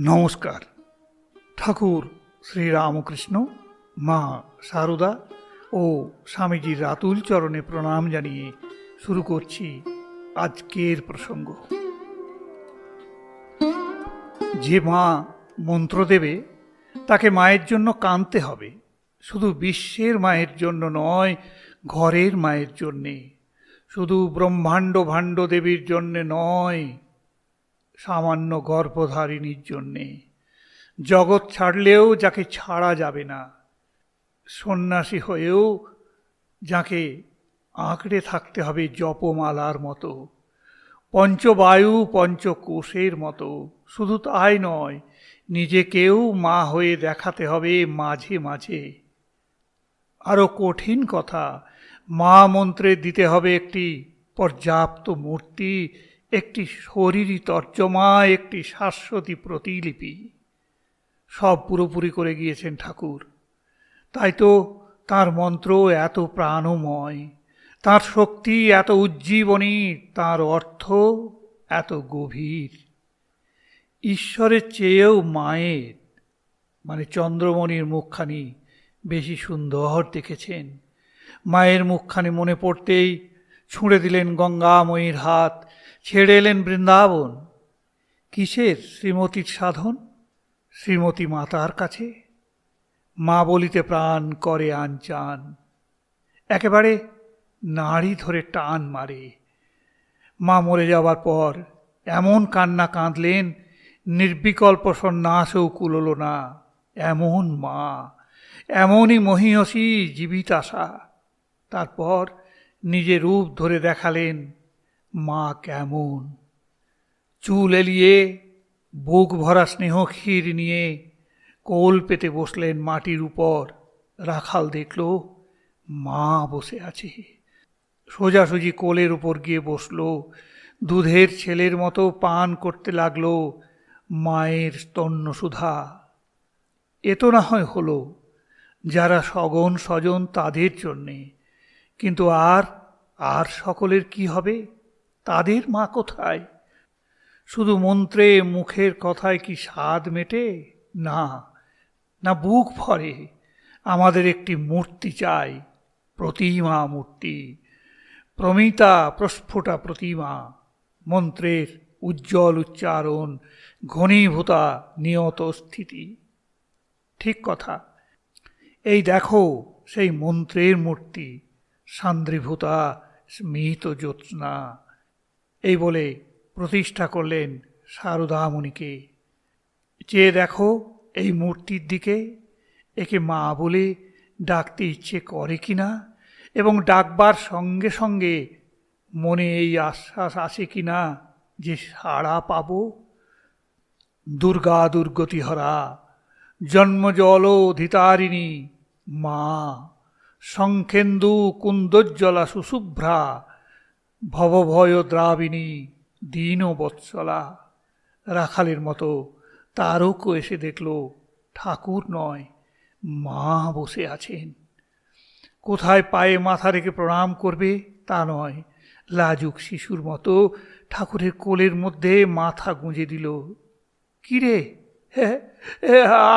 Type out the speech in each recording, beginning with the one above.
নমস্কার। ঠাকুর শ্রীরামকৃষ্ণ, মা সারদা ও স্বামীজির রাতুল চরণে প্রণাম জানিয়ে শুরু করছি আজকের প্রসঙ্গ। যে মা মন্ত্র দেবে, তাকে মায়ের জন্য কাঁদতে হবে। শুধু বিশ্বের মায়ের জন্য নয়, ঘরের মায়ের জন্যে। শুধু ব্রহ্মাণ্ড ভাণ্ড দেবীর জন্যে নয় সামান্য গর্ভধারিণীর জন্যে। জগৎ ছাড়লেও যাকে ছাড়া যাবে না, সন্ন্যাসী হয়েও যাকে আঁকড়ে থাকতে হবে জপমালার মতো, পঞ্চবায়ু, পঞ্চকোষের মতো, শুধু তাই নয়, নিজেকেও মা হয়ে দেখাতে হবে মাঝে মাঝে। আরও কঠিন কথা, মা মন্ত্রে দিতে হবে একটি পর্যাপ্ত মূর্তি একটি শরীরী তর্জমা একটি শাশ্বতী প্রতিলিপি। সব পুরোপুরি করে গিয়েছেন ঠাকুর। তাই তো তার মন্ত্র এত প্রাণময়, তার শক্তি এত উজ্জীবনী, তার অর্থ এত গভীর। ঈশ্বরের চেয়েও মায়ের মানে চন্দ্রমণির মুখখানি বেশি সুন্দর দেখেছেন। মায়ের মুখখানি মনে পড়তেই ছুঁড়ে দিলেন গঙ্গাময়ীর হাত ছেড়ে এলেন বৃন্দাবন। কিসের শ্রীমতীর সাধন? শ্রীমতী মাতার কাছে। মা বলিতে প্রাণ করে আনচান। একেবারে নাড়ি ধরে টান মারে। মা মরে যাওয়ার পর এমন কান্না কাঁদলেন, নির্বিকল্প সন্ন্যাসও কুলল না। এমন মা, এমনই মহিয়সী জীবিতাশা। তারপর নিজে রূপ ধরে দেখালেন মা কেমন? চুল এলিয়ে, বুক ভরা স্নেহ ক্ষীর নিয়ে কোল পেতে বসলেন মাটির উপর। রাখাল দেখল, মা বসে আছে। সোজাসুজি কোলের উপর গিয়ে বসল। দুধের ছেলের মতো পান করতে লাগল মায়ের স্তন্যসুধা এ তো না হয় হলো, যারা সগন স্বজন তাদের জন্যে। কিন্তু আর আর সকলের কি হবে? তাদের মা কোথায়? শুধু মন্ত্রে মুখের কথায় কি স্বাদ মেটে? না না বুক ভরে। আমাদের একটি মূর্তি চাই, প্রতিমা মূর্তি। প্রমিতা প্রস্ফুটা প্রতিমা, মন্ত্রের উজ্জ্বল উচ্চারণ, ঘনীভূতা নিয়ত স্থিতি। ঠিক কথা। এই দেখো সেই মন্ত্রের মূর্তি, সান্দ্রীভূতা স্মিত জ্যোৎস্না। এই বলে প্রতিষ্ঠা করলেন শারদামণিকে। চেয়ে দেখো এই মূর্তির দিকে, একে মা বলে ডাকতে ইচ্ছে করে কি না এবং ডাকবার সঙ্গে সঙ্গে মনে এই আশ্বাস আসে কি না যে সাড়া পাব? দুর্গা দুর্গতিহরা জন্মজল ধিতারিণী, মা, শঙ্খেন্দু কুন্দজ্জলা সুশুভ্রা ভবভয় দ্রাবিণী দীন বৎসলা। রাখালের মতো তারকও এসে দেখল ঠাকুর নয়, মা বসে আছেন। কোথায় পায়ে মাথা রেখে প্রণাম করবে তা নয়, লাজুক শিশুর মতো ঠাকুরের কোলের মধ্যে মাথা গুঁজে দিল। কিরে হ্যাঁ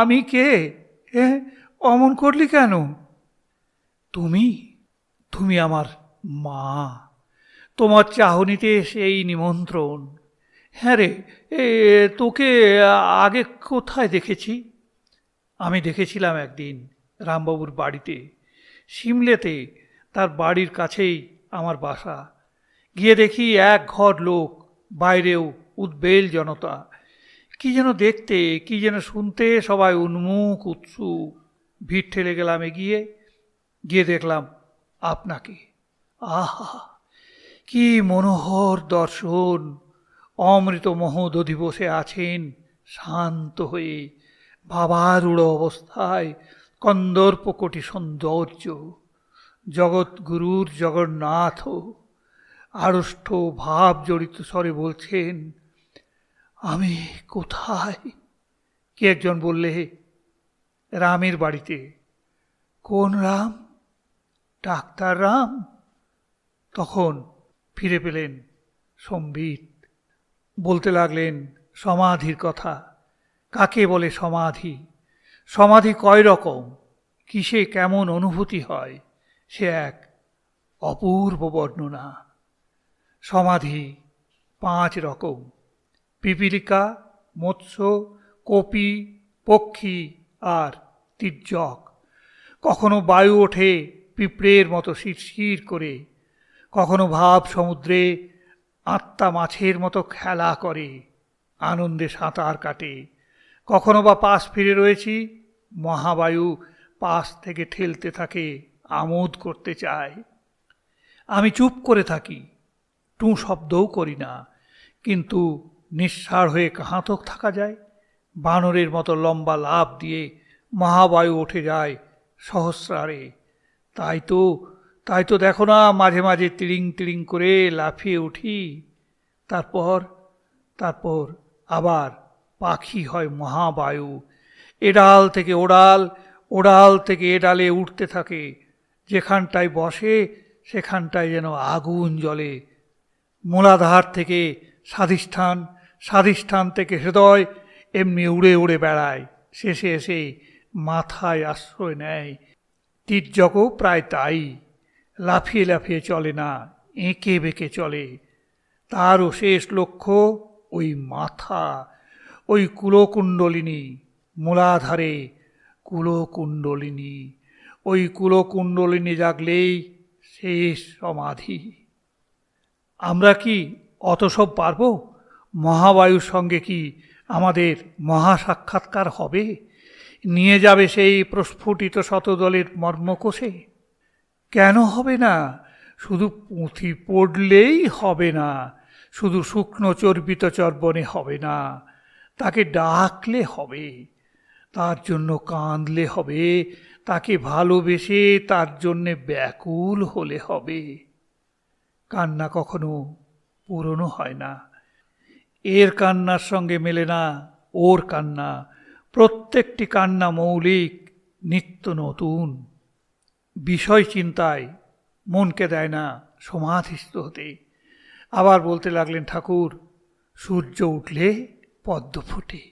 আমি কে? হ্যাঁ অমন করলি কেন? তুমি তুমি আমার মা। তোমার চাহনিতে সেই নিমন্ত্রণ। হ্যাঁ রে, এ, তোকে আগে কোথায় দেখেছি? আমি দেখেছিলাম একদিন রামবাবুর বাড়িতে, সিমলেতে, তার বাড়ির কাছেই আমার বাসা। গিয়ে দেখি এক ঘর লোক, বাইরেও উদ্বেল জনতা। কি যেন দেখতে, কি যেন শুনতে সবাই উন্মুখ, উৎসুক। ভিড় ঠেলে গেলাম এগিয়ে, গিয়ে দেখলাম আপনাকে। আহা! কি মনোহর দর্শন! অমৃত মহোদধি বসে আছেন, শান্ত হয়ে ভাবারূঢ় অবস্থায় কন্দর্প কোটি সৌন্দর্য, জগৎগুরুর জগন্নাথ আড়ষ্ট ভাব জড়িত স্বরে বলছেন, আমি কোথায়? কে একজন বললে, রামের বাড়িতে। কোন রাম? ডাক্তার রাম? তখন ফিরে পেলেন সম্বিত। বলতে লাগলেন, সমাধির কথা। কাকে বলে সমাধি? সমাধি কয় রকম? কিসে কেমন অনুভূতি হয়? সে এক অপূর্ব বর্ণনা। সমাধি পাঁচ রকম। পিপিলিকা, মৎস্য, কপি, পক্ষী আর তির্যক। কখনো বায়ু ওঠে পিঁপড়ের মতো শিরশির করে। কখনো ভাব সমুদ্রে আত্মা মাছের মতো খেলা করে, আনন্দে সাঁতার কাটে। কখনো বা পাশ ফিরে রয়েছি, মহাবায়ু পাশ থেকে ঠেলতে থাকে, আমোদ করতে চায়। আমি চুপ করে থাকি, টু শব্দও করি না, কিন্তু নিঃসার হয়ে কাহাতক থাকা যায়, বানরের মতো লম্বা লাভ দিয়ে মহাবায়ু উঠে যায় সহস্রারে। তাই তো তাই তো দেখো না, মাঝে মাঝে তিড়িং তিড়িং করে লাফিয়ে উঠি। তারপর তারপর আবার পাখি হয় মহাবায়ু। এডাল থেকে ওডাল ওডাল থেকে এডালে উঠতে থাকে। যেখানটায় বসে, সেখানটায় যেন আগুন জ্বলে। মূলাধার থেকে স্বাধিষ্ঠান স্বাধিষ্ঠান থেকে হৃদয় এমনি উড়ে উড়ে বেড়ায়। শেষে এসে মাথায় আশ্রয় নেয়। তীর্যকও প্রায় তাই। লাফিয়ে লাফিয়ে চলে না, এঁকে বেঁকে চলে। তারও শেষ লক্ষ্য ওই মাথা, ওই কুলকুণ্ডলিনী, মূলাধারে কুলকুণ্ডলিনী। ওই কুলকুণ্ডলিনী জাগলেই শেষ সমাধি। আমরা কি অত সব পারব? মহাবায়ুর সঙ্গে কি আমাদের মহাসাক্ষাৎকার হবে? নিয়ে যাবে সেই প্রস্ফুটিত শতদলের মর্মকোষে? কেন হবে না? শুধু পুঁথি পড়লেই হবে না। শুধু শুকনো চর্বিত চর্বণে হবে না। তাকে ডাকলে হবে। তার জন্য কাঁদলে হবে। তাকে ভালোবেসে তার জন্যে ব্যাকুল হলে হবে। কান্না কখনো পুরনো হয় না। এর কান্নার সঙ্গে মেলে না ওর কান্না। প্রত্যেকটি কান্না মৌলিক, নিত্য নতুন। বিষয় চিন্তায় মনকে দেয় না, সমাধিস্থ হতে। আবার বলতে লাগলেন, ঠাকুর, সূর্য উঠলে পদ্ম ফোটে।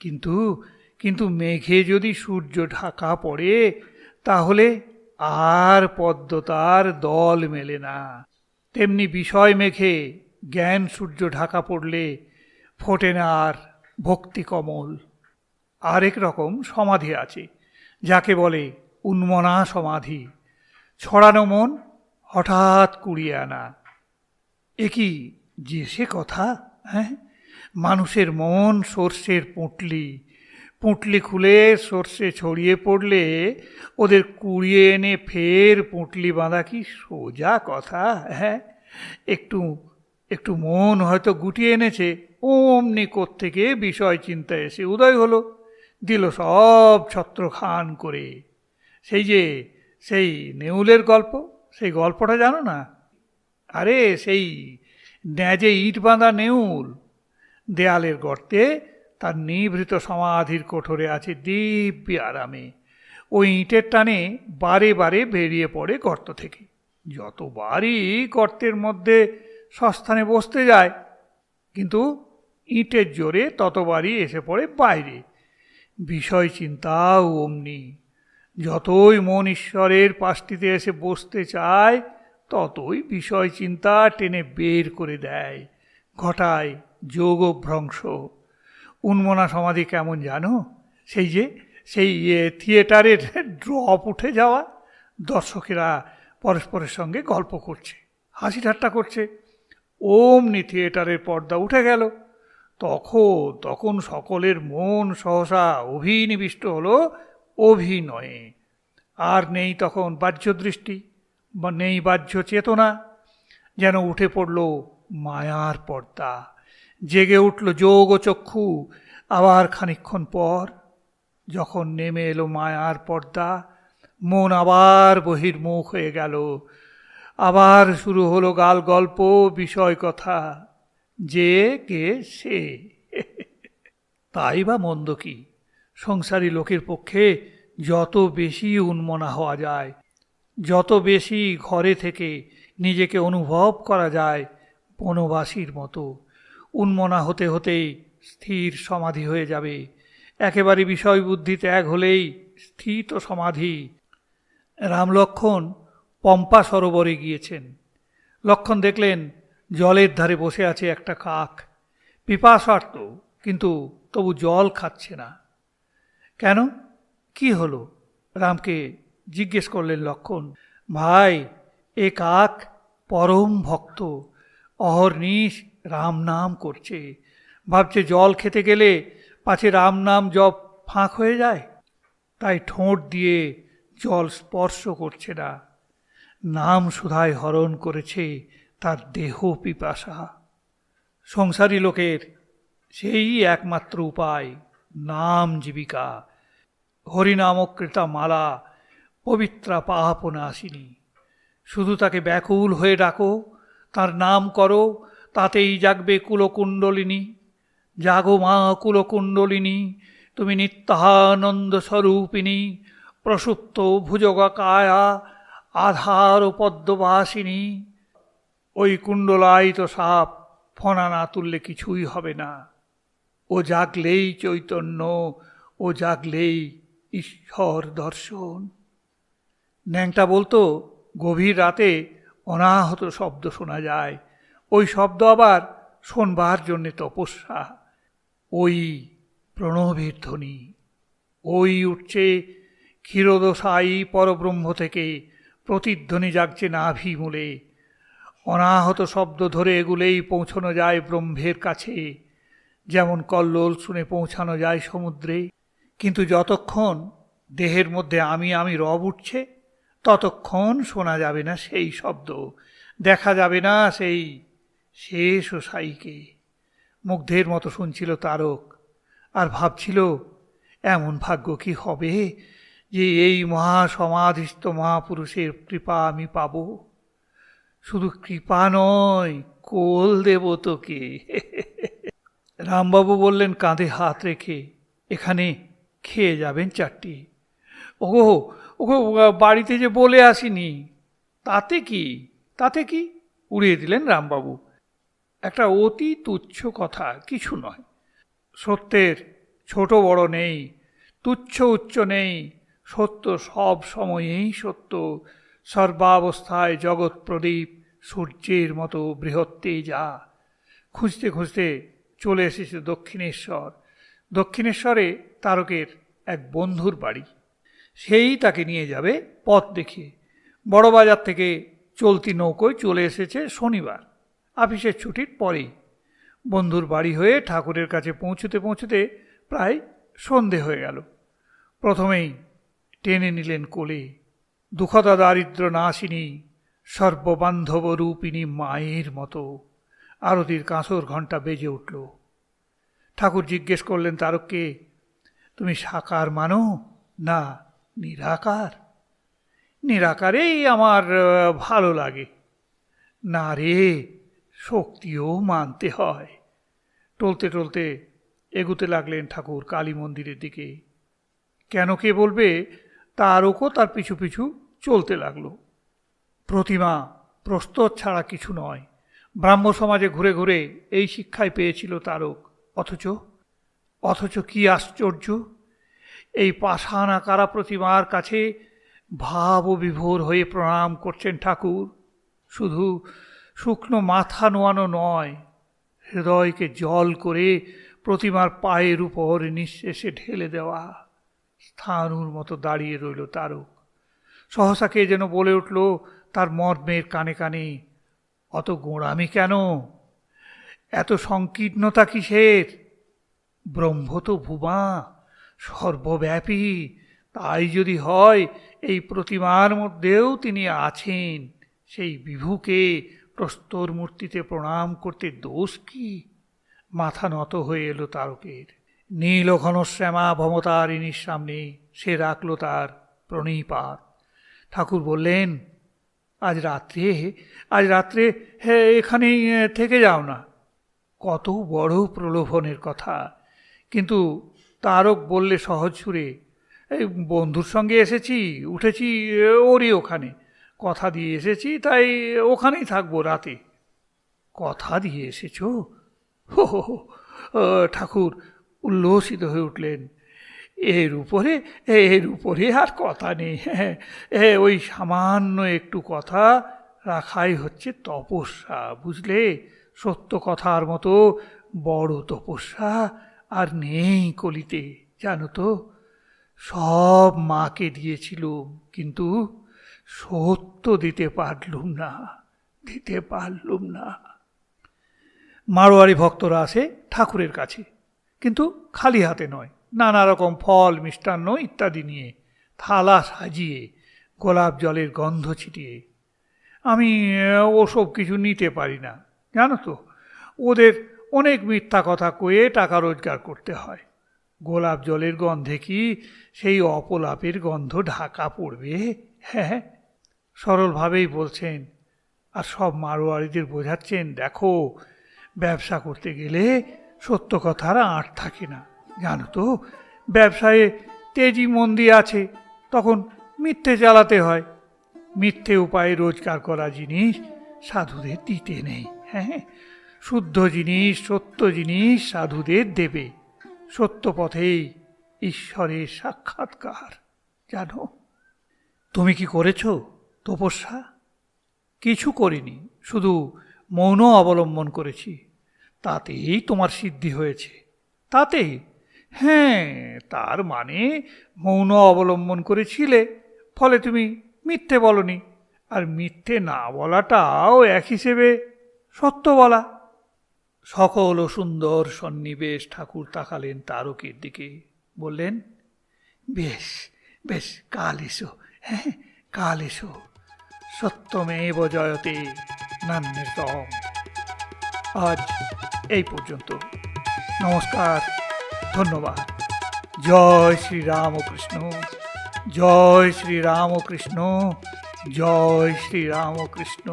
কিন্তু কিন্তু মেঘে যদি সূর্য ঢাকা পড়ে, তাহলে আর পদ্ম তার দল মেলে না। তেমনি বিষয় মেঘে জ্ঞান সূর্য ঢাকা পড়লে ফোটে না আর ভক্তি কমল। আরেক রকম সমাধি আছে, যাকে বলে উন্মনা সমাধি। ছড়ানো মন হঠাৎ কুড়িয়ে আনা। এ কি যে সে কথা হ্যাঁ? মানুষের মন সর্ষের পুঁটলি। পুঁটলি খুলে সর্ষে ছড়িয়ে পড়লে ওদের কুড়িয়ে এনে ফের পুঁটলি বাঁধা কি সোজা কথা হ্যাঁ? একটু একটু মন হয়তো গুটিয়ে এনেছে, অমনি থেকে বিষয় চিন্তা এসে উদয় হলো, দিল সব ছত্র খান করে। সেই যে, সেই নেউলের গল্প, সেই গল্পটা জানো না? আরে, সেই ন্যাজে ইট বাঁধা নেউল, দেয়ালের গর্তে তার নিভৃত সমাধির কোঠরে আছে দিব্যি আরামে। ওই ইটের টানে বারে বারে বেরিয়ে পড়ে গর্ত থেকে। যতবারই গর্তের মধ্যে সস্থানে বসতে যায়, কিন্তু ইটের জোরে ততবারই এসে পড়ে বাইরে। বিষয় চিন্তাও অমনি। যতই মন ঈশ্বরের পাশটিতে এসে বসতে চায়, ততই বিষয় চিন্তা টেনে বের করে দেয়। ঘটায় যোগভ্রংশ উন্মনা সমাধি কেমন জানো? সেই যে, সেই থিয়েটারের ড্রপ উঠে যাওয়া দর্শকেরা পরস্পরের সঙ্গে গল্প করছে, হাসি ঠাট্টা করছে। অমনি থিয়েটারের পর্দা উঠে গেল। তখন তখন সকলের মন সহসা অভিনিবিষ্ট হলো অভিনয়ে। আর নেই তখন বাহ্য দৃষ্টি বা নেই বাহ্য চেতনা। যেন উঠে পড়ল মায়ার পর্দা। জেগে উঠল যোগ ও চক্ষু। আবার খানিক্ষণ পর যখন নেমে এলো মায়ার পর্দা, মন আবার বহির্মুখ হয়ে গেল। আবার শুরু হলো গাল গল্প, বিষয় কথা। যে কে সে? তাই বা মন্দ কি? সংসারী লোকের পক্ষে যত বেশি উন্মনা হওয়া যায়, যত বেশি ঘরে থেকে নিজেকে অনুভব করা যায় বনবাসীর মতো, উন্মনা হতে হতেই স্থির সমাধি হয়ে যাবে। একেবারে বিষয় বুদ্ধি ত্যাগ হলেই স্থিত সমাধি। রাম লক্ষণ পম্পা সরোবরে গিয়েছেন। লক্ষণ দেখলেন জলের ধারে বসে আছে একটা কাক। পিপাসার্ত, কিন্তু তবু জল খাচ্ছে না। কেন? কি হলো? রামকে জিজ্ঞেস করলেন লক্ষণ। ভাই, এ কাক পরম ভক্ত। অহর্নিশ রাম নাম করছে। ভাবছে জল খেতে গেলে পাছে রাম নাম জপ ফাঁক হয়ে যায়? তাই ঠোঁট দিয়ে জল স্পর্শ করছে না। নাম সুধায় হরণ করেছে তার দেহ পিপাসা। সংসারী লোকের সেই একমাত্র উপায়, নাম জীবিকা। হরিনামকৃতা মালা পবিত্রা পাপনাশিনী শুধু তাকে ব্যাকুল হয়ে ডাকো, তার নাম করো, তাতেই জাগবে কুলকুণ্ডলিনী। জাগো মা কুলকুণ্ডলিনী, তুমি নিত্যানন্দ স্বরূপিণী প্রসুপ্ত ভুজগা কায়া আধার পদ্মবাসিনী। ওই কুণ্ডলায়িত সাপ ফনা না তুললে কিছুই হবে না। ও জাগলেই চৈতন্য, ও জাগলেই ঈশ্বর দর্শন। ন্যাংটা বলতো, গভীর রাতে অনাহত শব্দ শোনা যায়। ওই শব্দ আবার শোনবার জন্যে তপস্যা। ওই প্রণবের ধ্বনি। ওই উঠছে ক্ষীরদশায়ী পরব্রহ্ম থেকে, প্রতিধ্বনি জাগছে নাভি মূলে। অনাহত শব্দ ধরে এগুলেই পৌঁছানো যায় ব্রহ্মের কাছে। যেমন কল্লোল শুনে পৌঁছানো যায় সমুদ্রে। কিন্তু যতক্ষণ দেহের মধ্যে আমি আমি রব উঠছে, ততক্ষণ শোনা যাবে না সেই শব্দ। দেখা যাবে না সেই শেষ ও সাইকে মুগ্ধের মতো শুনছিল তারক আর ভাবছিল, এমন ভাগ্য কি হবে যে এই মহাসমাধিস্থ মহাপুরুষের কৃপা আমি পাব? শুধু কৃপা নয়, কোল দেব তোকে। রামবাবু বললেন, কাঁধে হাত রেখে এখানে খেয়ে যাবেন চারটি। ওগো ওগো বাড়িতে যে বলে আসিনি, তাতে কি? তাতে কি? উড়িয়ে দিলেন রামবাবু। একটা অতি তুচ্ছ কথা, কিছু নয়। সত্যের ছোট বড় নেই, তুচ্ছ উচ্চ নেই, সত্য সব সময়েই সত্য। সর্বাবস্থায় জগৎ প্রদীপ সূর্যের মতো বৃহত্তে যা। খুঁজতে খুঁজতে চলে এসেছে দক্ষিণেশ্বর। দক্ষিণেশ্বরে তারকের এক বন্ধুর বাড়ি। সেই তাকে নিয়ে যাবে পথ দেখিয়ে। বড়বাজার থেকে চলতি নৌকোয় চলে এসেছে শনিবার। আফিসের ছুটির পরেই। বন্ধুর বাড়ি হয়ে ঠাকুরের কাছে পৌঁছতে পৌঁছতে প্রায় সন্ধে হয়ে গেল। প্রথমেই টেনে নিলেন কোলে। দুঃখদা দারিদ্র নাশিনী, সর্ববান্ধব রূপিণী মায়ের মতো। আরতির কাঁসর ঘণ্টা বেজে উঠল। ঠাকুর জিজ্ঞেস করলেন তারককে তুমি সাকার মানো না নিরাকার? নিরাকারেই আমার ভালো লাগে। না রে শক্তিও মানতে হয়। টলতে টলতে এগুতে লাগলেন ঠাকুর কালী মন্দিরের দিকে। কেন কে বলবে? তারকও তার পিছু পিছু চলতে লাগল। প্রতিমা প্রস্তর ছাড়া কিছু নয়। ব্রাহ্ম সমাজে ঘুরে ঘুরে এই শিক্ষায় পেয়েছিল তারক। অথচ অথচ কি আশ্চর্য? এই পাষাণ আকারা প্রতিমার কাছে ভাব ও বিভোর হয়ে প্রণাম করছেন ঠাকুর। শুধু শুকনো মাথা নোয়ানো নয়, হৃদয়কে জল করে প্রতিমার পায়ের উপর নিঃশেষে ঢেলে দেওয়া স্থানুর মতো দাঁড়িয়ে রইল তারক। সহসা কে যেন বলে উঠল, তার মর্মের কানে কানে, অত গোঁড়ামি কেন? এত সংকীর্ণতা কিসের? ব্রহ্ম তো ভুমা, সর্বব্যাপী। তাই যদি হয়, এই প্রতিমার মধ্যেও তিনি আছেন। সেই বিভুকে প্রস্তর মূর্তিতে প্রণাম করতে দোষ কি? মাথা নত হয়ে এলো তারকের। নীল ঘনশ্যামা ভমতারিণীর সামনে সে রাখল তার প্রণীপাত। ঠাকুর বললেন, আজ রাত্রে আজ রাত্রে হ্যাঁ এখানেই থেকে যাও না। কত বড় প্রলোভনের কথা। কিন্তু তারক বললে সহজ সুরে এই বন্ধুর সঙ্গে এসেছি উঠেছি ওরই ওখানে। কথা দিয়ে এসেছি তাই ওখানেই থাকব রাতে। কথা দিয়ে এসেছ? হো ঠাকুর উল্লসিত হয়ে উঠলেন। এর উপরে এর উপরে আর কথা নেই। হ্যাঁ এ, ওই সামান্য একটু কথা রাখাই হচ্ছে তপস্যা বুঝলে? সত্য কথার মতো বড় তপস্যা আর নেই কলিতে, জানো তো? সব মাকে দিয়েছিলুম, কিন্তু সত্য দিতে পারলুম না, দিতে পারলুম না। মারোয়ারি ভক্তরা আসে ঠাকুরের কাছে, কিন্তু খালি হাতে নয় নানা রকম ফল, মিষ্টান্ন ইত্যাদি নিয়ে থালা সাজিয়ে, গোলাপ জলের গন্ধ ছিটিয়ে। আমি ওসব কিছু নিতে পারি না, জানো তো? ওদের অনেক মিথ্যা কথা কয়ে টাকা রোজগার করতে হয়। গোলাপ জলের গন্ধে কি সেই অপলাপের গন্ধ ঢাকা পড়বে? হ্যাঁ সরলভাবেই বলছেন। আর সব মারোয়ারিদের বোঝাচ্ছেন, দেখো, ব্যবসা করতে গেলে সত্য কথার আঁট থাকে না। জানো তো, ব্যবসায়ে তেজি মন্দি আছে, তখন মিথ্যে চালাতে হয়। মিথ্যে উপায়ে রোজগার করা জিনিস সাধুদের দিতে নেই। হ্যাঁ শুদ্ধ জিনিস, সত্য জিনিস সাধুদের দেবে। সত্য পথেই ঈশ্বরের সাক্ষাৎকার, জানো? তুমি কি করেছ, তপস্যা? কিছু করিনি, শুধু মৌন অবলম্বন করেছি। তাতেই তোমার সিদ্ধি হয়েছে। তাতে? হ্যাঁ তার মানে মৌন অবলম্বন করেছিলে, ফলে তুমি মিথ্যে বলনি। আর মিথ্যে না বলাটাও এক হিসেবে সত্য বলা। সকল সুন্দর সন্নিবেশ ঠাকুর তাকালেন তারকের দিকে। বললেন, বেশ বেশ, কাল এসো হ্যাঁ কাল এসো। সত্যমেব জয়তে নান্যতম আজ এই পর্যন্ত। নমস্কার, ধন্যবাদ। জয় শ্রী রামকৃষ্ণ জয় শ্রী রামকৃষ্ণ জয় শ্রী রামকৃষ্ণ